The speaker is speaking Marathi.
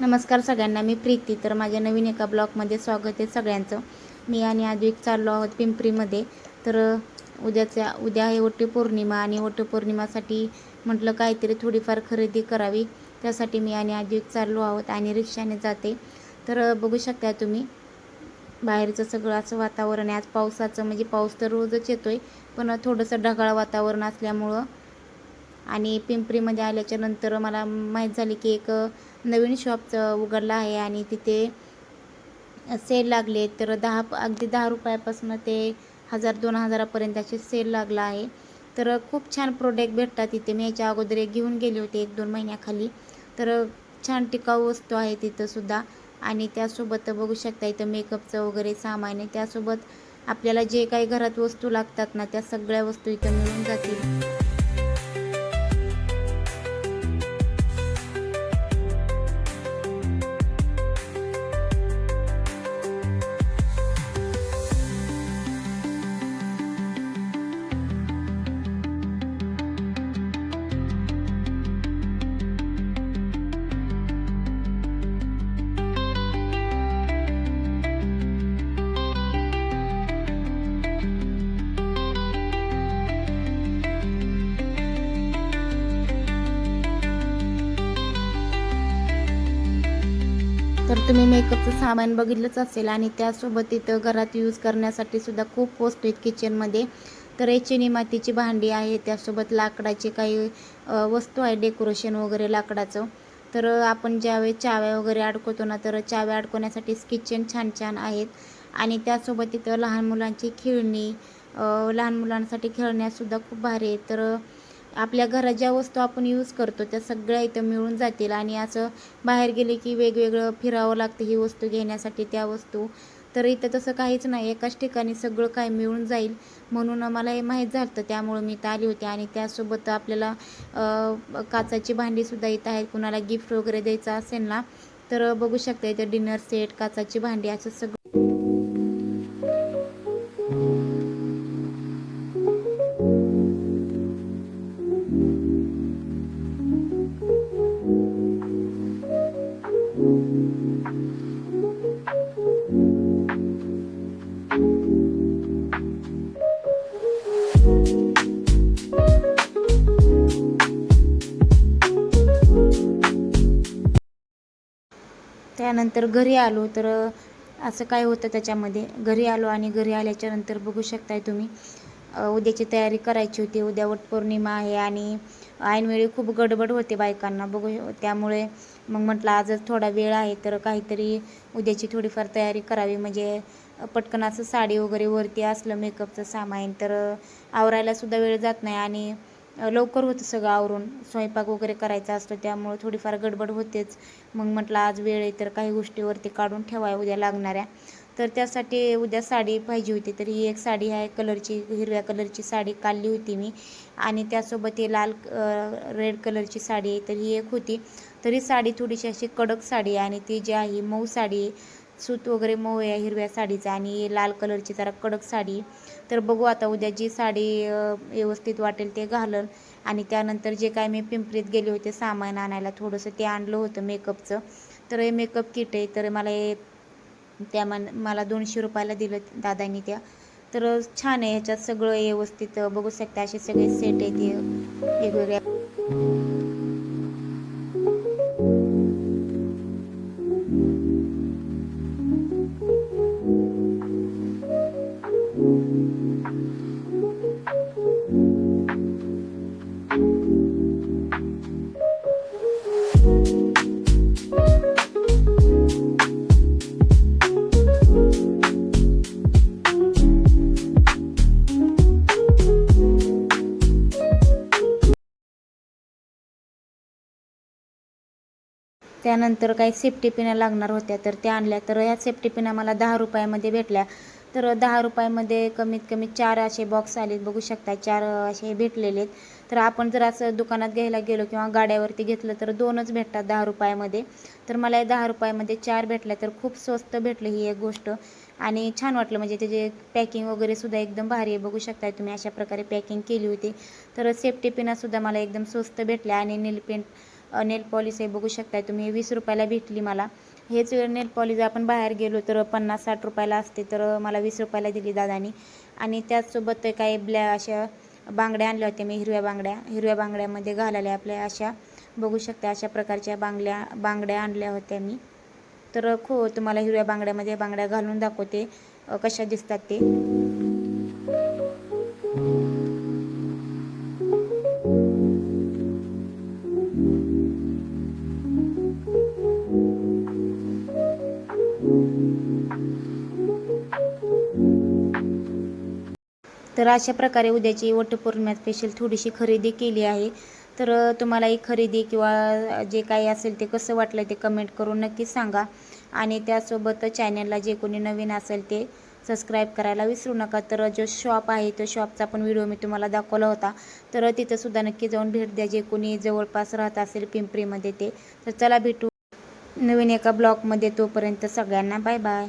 नमस्कार सगळ्यांना मी प्रीती. तर माझ्या नवीन एका ब्लॉगमध्ये स्वागत आहे सगळ्यांचं. मी आणि अद्विक चाललो आहोत पिंपरीमध्ये. तर उद्याच्या उद्या आहे वटपौर्णिमा आणि वटपौर्णिमासाठी म्हटलं काहीतरी थोडीफार खरेदी करावी. त्यासाठी मी आणि अद्विक चाललो आहोत आणि रिक्षाने जाते. तर बघू शकता तुम्ही बाहेरचं सगळं असं वातावरण आहे. आज पावसाचं म्हणजे पाऊस तर रोजच येतो आहे पण थोडंसं ढगाळ वातावरण असल्यामुळं आणि पिंपरीमध्ये आल्याच्यानंतर मला माहीत झाली की एक नवीन शॉप उघडला आहे आणि तिथे सेल लागले. तर दहा अगदी दहा रुपयापासून ते हजार दोन हजारापर्यंतचे सेल लागला आहे. तर खूप छान प्रोडक्ट भेटतात तिथे. मी याच्या अगोदर एक घेऊन गेले होते एक दोन महिन्याखाली. तर छान टिकाऊ वस्तू आहे तिथंसुद्धा आणि त्यासोबत बघू शकता इथं मेकअपचं वगैरे सामान आहे. त्यासोबत आपल्याला जे काही घरात वस्तू लागतात ना त्या सगळ्या वस्तू इथं मिळून जातील. तर तुम्ही मेकअपचं सामान बघितलंच असेल आणि त्यासोबत इथं घरात यूज करण्यासाठी सुद्धा खूप वस्तू आहेत किचनमध्ये तर हे चिनी मातीची भांडी आहे त्यासोबत लाकडाचे काही वस्तू आहे डेकोरेशन वगैरे लाकडाचं. तर आपण ज्यावेळेस चाव्या वगैरे अडकवतो ना तर चाव्या अडकवण्यासाठी किचन छान छान आहेत. आणि त्यासोबत इथं लहान मुलांची खेळणी लहान मुलांसाठी खेळण्यासुद्धा खूप भारी आहे तर आपल्या घरात ज्या वस्तू आपण यूज करतो त्या सगळ्या इथं मिळून जातील. आणि असं बाहेर गेले की वेगवेगळं फिरावं लागतं ही वस्तू घेण्यासाठी त्या वस्तू. तर इथं तसं काहीच नाही. एकाच ठिकाणी सगळं काही मिळून जाईल म्हणून मला हे माहीत झालं होतं त्यामुळं मी इथं आली होती. आणि त्यासोबत आपल्याला काचाची भांडीसुद्धा इथं आहेत. कुणाला गिफ्ट वगैरे द्यायचं असेल ना तर बघू शकता इथं डिनर सेट काचाची भांडी असं सगळं त्यानंतर घरी आलो तर असं काय होतं त्याच्यामध्ये? घरी आलो आणि घरी आल्याच्यानंतर बघू शकताय तुम्ही. उद्याची तयारी करायची होती. उद्या वटपौर्णिमा आहे आणि ऐनवेळी खूप गडबड होते बायकांना बघू त्यामुळे मग म्हटलं आजच थोडा वेळ आहे तर काहीतरी उद्याची थोडीफार तयारी करावी. म्हणजे पटकन असं साडी वगैरे वरती असलं मेकअपचं सामान तर आवरायला सुद्धा वेळ जात नाही आणि लवकर होतं सगळं आवरून. स्वयंपाक वगैरे करायचा असतो त्यामुळं थोडीफार गडबड होतेच. मग म्हटलं आज वेळ आहे तर काही गोष्टीवरती काढून ठेवाय उद्या लागणाऱ्या. तर त्यासाठी उद्या साडी पाहिजे होती. तर ही एक साडी आहे कलरची हिरव्या कलरची साडी काढली होती मी. आणि त्यासोबत ही लाल रेड कलरची साडी आहे तर ही एक होती. तरी साडी थोडीशी अशी कडक साडी आहे आणि ती जी आहे मऊ साडी आहे. सूत वगैरे मऊ आहे हिरव्या साडीचा आणि लाल कलरची जरा कडक साडी तर बघू आता उद्या जी साडी व्यवस्थित वाटेल ते घालल. आणि त्यानंतर जे काय मी पिंपरीत गेले होते सामान आणायला थोडंसं ते आणलं होतं मेकअपचं तर हे मेकअप किट आहे तर मला हे त्या मन मला दोनशे रुपयाला दिलं दादांनी त्या. तर छान आहे ह्याच्यात सगळं व्यवस्थित बघू शकता असे सगळे सेट आहेत वेगवेगळ्या त्यानंतर काही सेफ्टी पिना लागणार होत्या तर त्या आणल्या. तर ह्या सेफ्टी पिना मला दहा रुपयामध्ये भेटल्या. तर दहा रुपयामध्ये कमीत कमी चार असे बॉक्स आलेत. बघू शकता चार असे भेटलेले आहेत. तर आपण जर असं दुकानात घ्यायला गेलो किंवा गाड्यावरती घेतलं तर दोनच भेटतात दहा रुपयामध्ये. तर मला या दहा रुपयामध्ये चार भेटल्या तर खूप स्वस्त भेटलं ही एक गोष्ट. आणि छान वाटलं म्हणजे त्याचे पॅकिंग वगैरे सुद्धा एकदम भारी आहे. बघू शकता तुम्ही अशा प्रकारे पॅकिंग केली होती. तर सेफ्टी पिनासुद्धा मला एकदम स्वस्त भेटल्या. आणि नील पेंट नेल पॉलिश आहे बघू शकताय तुम्ही वीस रुपयाला भेटली मला. हेच नेल पॉलिश आपण बाहेर गेलो तर पन्नास साठ रुपयाला असते तर मला वीस रुपयाला दिली दादानी. आणि त्याचसोबत काही ब्लॅ अशा बांगड्या आणल्या होत्या मी हिरव्या बांगड्या. हिरव्या बांगड्यामध्ये घालायला आपल्या अशा बघू शकता अशा प्रकारच्या बांगड्या बांगड्या आणल्या होत्या मी. तर खो तुम्हाला हिरव्या बांगड्यामध्ये बांगड्या घालून दाखवते कशा दिसतात ते. तर अशा प्रकारे उद्याची वटपौर्णिमा स्पेशल थोडीशी खरेदी केली आहे. तर तुम्हाला ही खरेदी किंवा जे काही असेल ते कसं वाटलं ते कमेंट करून नक्की सांगा. आणि त्यासोबत चॅनलला जे कोणी नवीन असेल ते सबस्क्राईब करायला विसरू नका. तर जो शॉप आहे तो शॉपचा पण व्हिडिओ मी तुम्हाला दाखवला होता. तर तिथंसुद्धा नक्की जाऊन भेट द्या. जे कोणी जवळपास राहत असेल पिंपरीमध्ये ते. तर चला भेटू नवीन एका ब्लॉगमध्ये तोपर्यंत सगळ्यांना बाय बाय